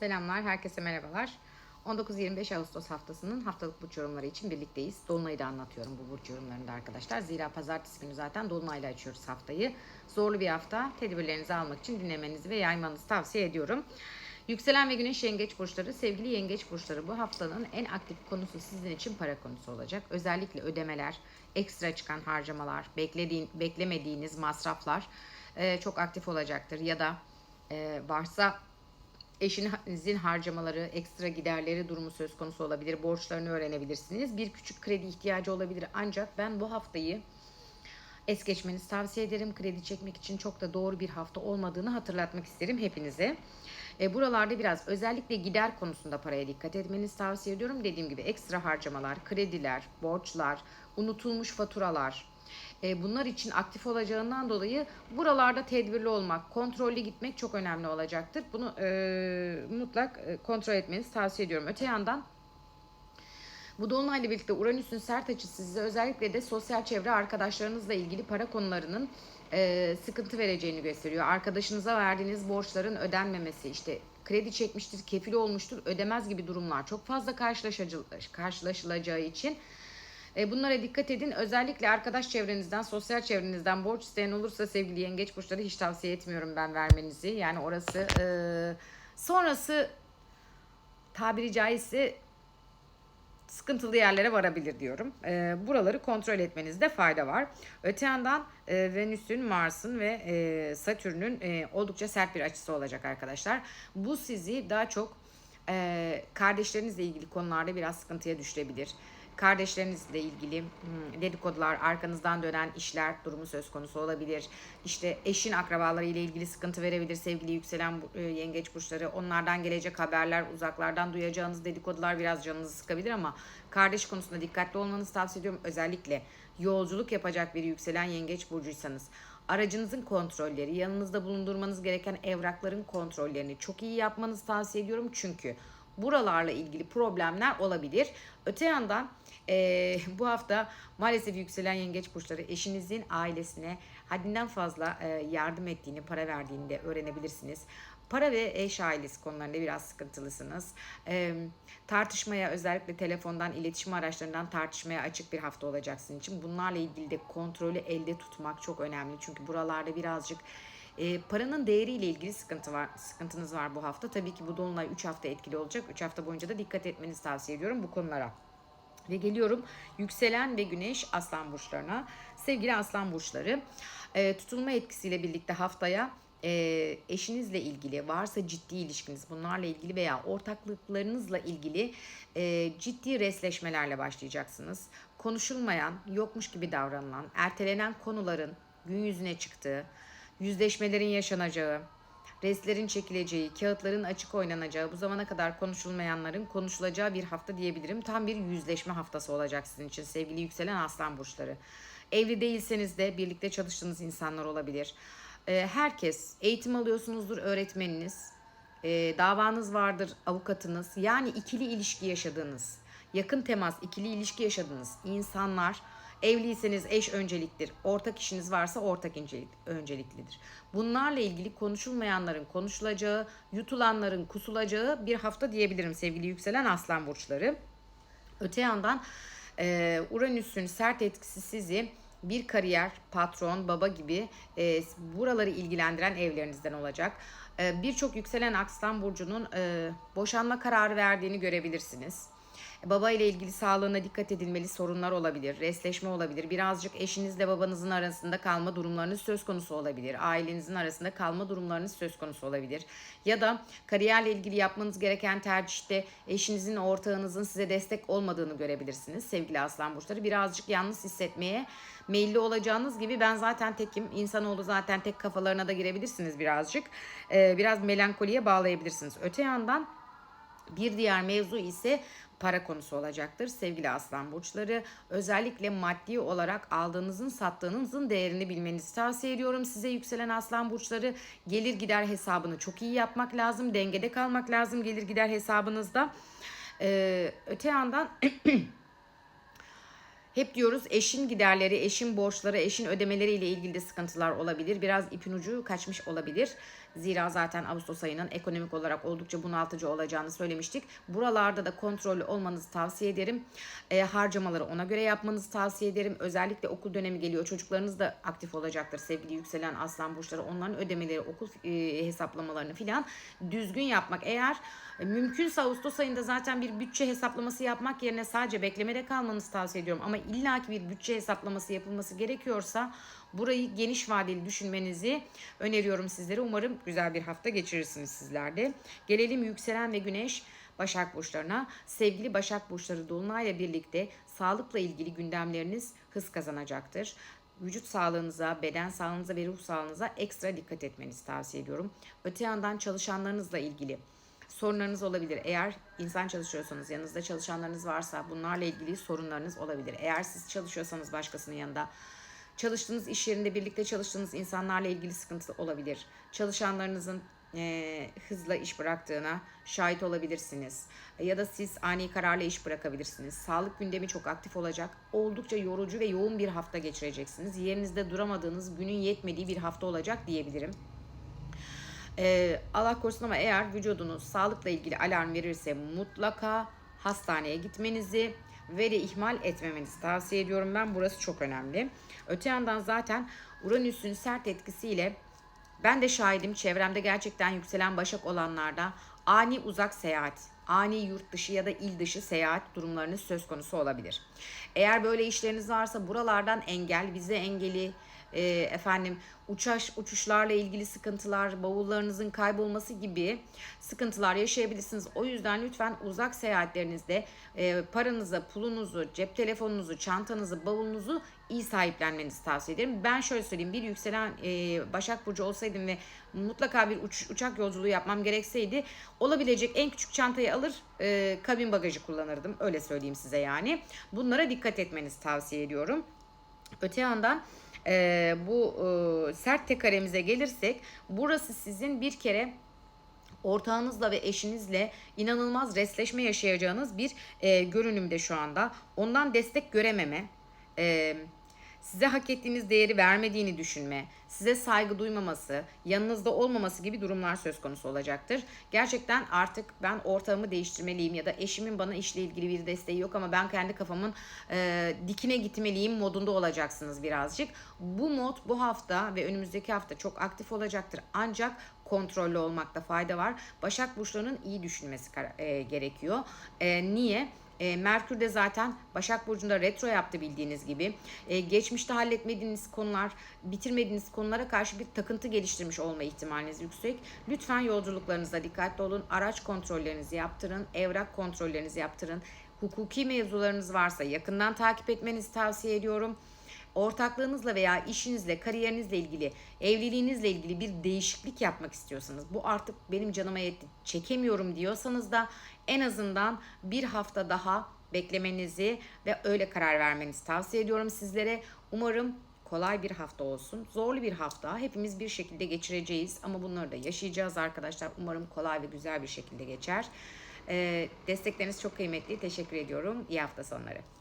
Selamlar, herkese merhabalar. 19-25 Ağustos haftasının haftalık burç yorumları için birlikteyiz. Dolunay'ı da anlatıyorum bu burç yorumlarında arkadaşlar. Zira pazartesi günü zaten Dolunay'la açıyoruz haftayı. Zorlu bir hafta. Tedbirlerinizi almak için dinlemenizi ve yaymanızı tavsiye ediyorum. Yükselen ve güneş yengeç burçları, sevgili yengeç burçları bu haftanın en aktif konusu sizin için para konusu olacak. Özellikle ödemeler, ekstra çıkan harcamalar, beklediğin, beklemediğiniz masraflar e, çok aktif olacaktır. Ya da e, varsa eşinizin harcamaları, ekstra giderleri durumu söz konusu olabilir. Borçlarını öğrenebilirsiniz. Bir küçük kredi ihtiyacı olabilir. Ancak ben bu haftayı es geçmenizi tavsiye ederim. Kredi çekmek için çok da doğru bir hafta olmadığını hatırlatmak isterim hepinize. E, buralarda biraz özellikle gider konusunda paraya dikkat etmenizi tavsiye ediyorum. Dediğim gibi ekstra harcamalar, krediler, borçlar, unutulmuş faturalar, bunlar için aktif olacağından dolayı buralarda tedbirli olmak, kontrollü gitmek çok önemli olacaktır. Bunu e, mutlak e, kontrol etmenizi tavsiye ediyorum. Öte yandan bu dolunayla birlikte Uranüs'ün sert açısı size özellikle de sosyal çevre arkadaşlarınızla ilgili para konularının e, sıkıntı vereceğini gösteriyor. Arkadaşınıza verdiğiniz borçların ödenmemesi, işte kredi çekmiştir, kefil olmuştur, ödemez gibi durumlar çok fazla karşılaşılacağı için e, bunlara dikkat edin. Özellikle arkadaş çevrenizden, sosyal çevrenizden borç isteyen olursa sevgili yengeç burçları hiç tavsiye etmiyorum ben vermenizi. Yani orası e, sonrası tabiri caizse sıkıntılı yerlere varabilir diyorum. E, buraları kontrol etmenizde fayda var. Öte yandan e, Venüs'ün, Mars'ın ve e, Satürn'ün e, oldukça sert bir açısı olacak arkadaşlar. Bu sizi daha çok e, kardeşlerinizle ilgili konularda biraz sıkıntıya düşürebilir kardeşlerinizle ilgili hmm, dedikodular, arkanızdan dönen işler durumu söz konusu olabilir. İşte eşin akrabaları ile ilgili sıkıntı verebilir sevgili yükselen e, yengeç burçları. Onlardan gelecek haberler, uzaklardan duyacağınız dedikodular biraz canınızı sıkabilir ama kardeş konusunda dikkatli olmanızı tavsiye ediyorum. Özellikle yolculuk yapacak bir yükselen yengeç burcuysanız aracınızın kontrolleri, yanınızda bulundurmanız gereken evrakların kontrollerini çok iyi yapmanızı tavsiye ediyorum. Çünkü buralarla ilgili problemler olabilir. Öte yandan e, bu hafta maalesef yükselen yengeç burçları eşinizin ailesine haddinden fazla e, yardım ettiğini, para verdiğini de öğrenebilirsiniz. Para ve eş ailesi konularında biraz sıkıntılısınız. E, tartışmaya özellikle telefondan, iletişim araçlarından tartışmaya açık bir hafta olacaksın için. Bunlarla ilgili de kontrolü elde tutmak çok önemli. Çünkü buralarda birazcık e, paranın değeriyle ilgili sıkıntı var, sıkıntınız var bu hafta. Tabii ki bu dolunay 3 hafta etkili olacak. 3 hafta boyunca da dikkat etmenizi tavsiye ediyorum bu konulara. Ve geliyorum yükselen ve güneş aslan burçlarına. Sevgili aslan burçları e, tutulma etkisiyle birlikte haftaya e, eşinizle ilgili varsa ciddi ilişkiniz bunlarla ilgili veya ortaklıklarınızla ilgili e, ciddi resleşmelerle başlayacaksınız. Konuşulmayan, yokmuş gibi davranılan, ertelenen konuların gün yüzüne çıktığı, yüzleşmelerin yaşanacağı, restlerin çekileceği, kağıtların açık oynanacağı, bu zamana kadar konuşulmayanların konuşulacağı bir hafta diyebilirim. Tam bir yüzleşme haftası olacak sizin için sevgili yükselen aslan burçları. Evli değilseniz de birlikte çalıştığınız insanlar olabilir. Ee, herkes eğitim alıyorsunuzdur öğretmeniniz, e, davanız vardır avukatınız yani ikili ilişki yaşadığınız, yakın temas ikili ilişki yaşadığınız insanlar Evliyseniz eş önceliktir. Ortak işiniz varsa ortak önceliklidir. Bunlarla ilgili konuşulmayanların konuşulacağı, yutulanların kusulacağı bir hafta diyebilirim sevgili yükselen aslan burçları. Öte yandan e, Uranüs'ün sert etkisi sizi bir kariyer, patron, baba gibi e, buraları ilgilendiren evlerinizden olacak. E, Birçok yükselen aslan burcunun e, boşanma kararı verdiğini görebilirsiniz Baba ile ilgili sağlığına dikkat edilmeli sorunlar olabilir. Resleşme olabilir. Birazcık eşinizle babanızın arasında kalma durumlarınız söz konusu olabilir. Ailenizin arasında kalma durumlarınız söz konusu olabilir. Ya da kariyerle ilgili yapmanız gereken tercihte eşinizin, ortağınızın size destek olmadığını görebilirsiniz. Sevgili aslan burçları birazcık yalnız hissetmeye meyilli olacağınız gibi ben zaten tekim. İnsanoğlu zaten tek kafalarına da girebilirsiniz birazcık. Ee, biraz melankoliye bağlayabilirsiniz. Öte yandan bir diğer mevzu ise para konusu olacaktır. Sevgili aslan burçları özellikle maddi olarak aldığınızın sattığınızın değerini bilmenizi tavsiye ediyorum. Size yükselen aslan burçları gelir gider hesabını çok iyi yapmak lazım. Dengede kalmak lazım gelir gider hesabınızda. Ee, öte yandan Hep diyoruz eşin giderleri, eşin borçları, eşin ödemeleri ile ilgili de sıkıntılar olabilir. Biraz ipin ucu kaçmış olabilir. Zira zaten Ağustos ayının ekonomik olarak oldukça bunaltıcı olacağını söylemiştik. Buralarda da kontrollü olmanızı tavsiye ederim. E, harcamaları ona göre yapmanızı tavsiye ederim. Özellikle okul dönemi geliyor. Çocuklarınız da aktif olacaktır sevgili yükselen aslan burçları. Onların ödemeleri, okul e, hesaplamalarını filan düzgün yapmak. Eğer e, mümkünse Ağustos ayında zaten bir bütçe hesaplaması yapmak yerine sadece beklemede kalmanızı tavsiye ediyorum. Ama illaki bir bütçe hesaplaması yapılması gerekiyorsa burayı geniş vadeli düşünmenizi öneriyorum sizlere. Umarım güzel bir hafta geçirirsiniz sizler de. Gelelim yükselen ve güneş Başak burçlarına. Sevgili Başak burçları dolunayla birlikte sağlıkla ilgili gündemleriniz hız kazanacaktır. Vücut sağlığınıza, beden sağlığınıza ve ruh sağlığınıza ekstra dikkat etmenizi tavsiye ediyorum. Öte yandan çalışanlarınızla ilgili sorunlarınız olabilir. Eğer insan çalışıyorsanız, yanınızda çalışanlarınız varsa bunlarla ilgili sorunlarınız olabilir. Eğer siz çalışıyorsanız başkasının yanında çalıştığınız iş yerinde birlikte çalıştığınız insanlarla ilgili sıkıntı olabilir. Çalışanlarınızın e, hızla iş bıraktığına şahit olabilirsiniz. Ya da siz ani kararla iş bırakabilirsiniz. Sağlık gündemi çok aktif olacak. Oldukça yorucu ve yoğun bir hafta geçireceksiniz. Yerinizde duramadığınız, günün yetmediği bir hafta olacak diyebilirim. Ee, Allah korusun ama eğer vücudunuz sağlıkla ilgili alarm verirse mutlaka hastaneye gitmenizi ve de ihmal etmemenizi tavsiye ediyorum ben. Burası çok önemli. Öte yandan zaten Uranüs'ün sert etkisiyle ben de şahidim çevremde gerçekten yükselen başak olanlarda ani uzak seyahat, ani yurt dışı ya da il dışı seyahat durumlarınız söz konusu olabilir. Eğer böyle işleriniz varsa buralardan engel, vize engeli, e, efendim uçaş uçuşlarla ilgili sıkıntılar, bavullarınızın kaybolması gibi sıkıntılar yaşayabilirsiniz. O yüzden lütfen uzak seyahatlerinizde e, paranızı, pulunuzu, cep telefonunuzu, çantanızı, bavulunuzu iyi sahiplenmenizi tavsiye ederim. Ben şöyle söyleyeyim bir yükselen e, Başak Burcu olsaydım ve mutlaka bir uç, uçak yolculuğu yapmam gerekseydi olabilecek en küçük çantayı alır e, kabin bagajı kullanırdım. Öyle söyleyeyim size yani. Bunlara dikkat etmenizi tavsiye ediyorum. Öte yandan e, bu e, sert tek karemize gelirsek burası sizin bir kere ortağınızla ve eşinizle inanılmaz resleşme yaşayacağınız bir e, görünümde şu anda. Ondan destek görememe, e, size hak ettiğiniz değeri vermediğini düşünme, size saygı duymaması, yanınızda olmaması gibi durumlar söz konusu olacaktır. Gerçekten artık ben ortağımı değiştirmeliyim ya da eşimin bana işle ilgili bir desteği yok ama ben kendi kafamın e, dikine gitmeliyim modunda olacaksınız birazcık. Bu mod bu hafta ve önümüzdeki hafta çok aktif olacaktır. Ancak kontrollü olmakta fayda var. Başak burçlarının iyi düşünmesi e, gerekiyor. E, niye? E, Merkür de zaten Başak Burcu'nda retro yaptı bildiğiniz gibi. E, geçmişte halletmediğiniz konular, bitirmediğiniz konulara karşı bir takıntı geliştirmiş olma ihtimaliniz yüksek. Lütfen yolculuklarınızda dikkatli olun. Araç kontrollerinizi yaptırın. Evrak kontrollerinizi yaptırın. Hukuki mevzularınız varsa yakından takip etmenizi tavsiye ediyorum ortaklığınızla veya işinizle, kariyerinizle ilgili, evliliğinizle ilgili bir değişiklik yapmak istiyorsanız, bu artık benim canıma yetti, çekemiyorum diyorsanız da en azından bir hafta daha beklemenizi ve öyle karar vermenizi tavsiye ediyorum sizlere. Umarım kolay bir hafta olsun. Zorlu bir hafta. Hepimiz bir şekilde geçireceğiz ama bunları da yaşayacağız arkadaşlar. Umarım kolay ve güzel bir şekilde geçer. Ee, destekleriniz çok kıymetli. Teşekkür ediyorum. İyi hafta sonları.